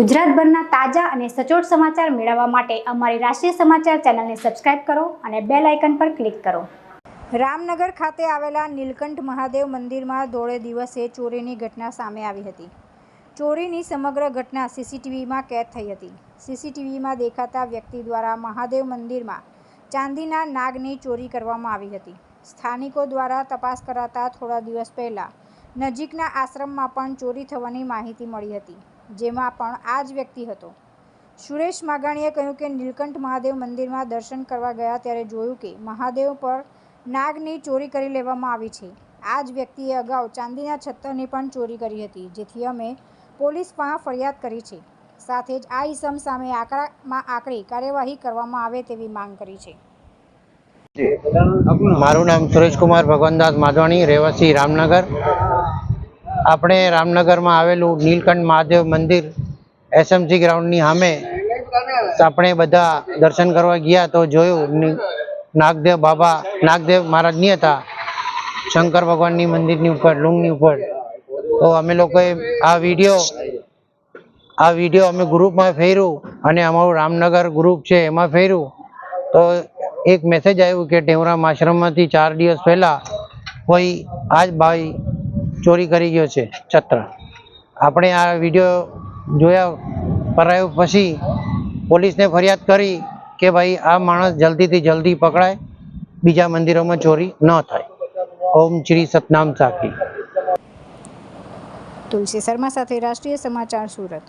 ગુજરાતભરના તાજા અને સચોટ સમાચાર મેળવવા માટે અમારી રાષ્ટ્રીય સમાચાર ચેનલને સબસ્ક્રાઇબ કરો અને બેલ આઇકન પર ક્લિક કરો. રામનગર ખાતે આવેલા નીલકંઠ મહાદેવ મંદિરમાં દોઢે દિવસે ચોરીની ઘટના સામે આવી હતી. ચોરીની સમગ્ર ઘટના સીસીટીવીમાં કેદ થઈ હતી. સીસીટીવીમાં દેખાતા વ્યક્તિ દ્વારા મહાદેવ મંદિરમાં ચાંદીના નાગની ચોરી કરવામાં આવી હતી. સ્થાનિકો દ્વારા તપાસ કરાતા થોડા દિવસ પહેલાં નજીકના આશ્રમમાં પણ ચોરી થવાની માહિતી મળી હતી. જેમાં પણ આ જ વ્યક્તિ હતો. સુરેશ માગાણીએ કહ્યું કે નીલકંઠ મહાદેવ મંદિરમાં દર્શન કરવા ગયા ત્યારે જોયું કે મહાદેવ પર નાગની ચોરી કરી લેવામાં આવી છે. આ જ વ્યક્તિએ અગાઉ ચાંદીના છત્તરની પણ ચોરી કરી હતી, જેથી અમે પોલીસ પાસે ફરિયાદ કરી છે. સાથે જ આ ઇસમ સામે આકરામાં આકરી કાર્યવાહી કરવામાં આવે તેવી માંગ કરી છે. મારું નામ સુરેશકુમાર ભગવાનદાસ માધવાણી, રહેવાસી રામનગર. આપણે રામનગરમાં આવેલું નીલકંઠ મહાદેવ મંદિર એસએમસી ગ્રાઉન્ડની સામે આપણે બધા દર્શન કરવા ગયા તો જોયું નાગદેવ બાબા, નાગદેવ મહારાજ નહીં હતા. શંકર ભગવાનની મંદિરની ઉપર, લુંગની ઉપર. તો અમે લોકોએ આ વીડિયો આ વીડિયો અમે ગ્રુપમાં ફેર્યું અને અમારું રામનગર ગ્રુપ છે એમાં ફેર્યું. તો એક મેસેજ આવ્યું કે ટેવરામ આશ્રમમાંથી ચાર દિવસ પહેલાં કોઈ આ જ ભાઈ ચોરી કરી ગયો છે છત્ર આપણે આ વીડિયો જોયા કરાયો પછી પોલીસને ફરિયાદ કરી કે ભાઈ આ માણસ જલ્દીથી જલ્દી પકડાય, બીજા મંદિરોમાં ચોરી ન થાય. ઓમ શ્રી સતનામ સાખી. તુલસી શર્મા સાથે રાષ્ટ્રીય સમાચાર સુરત.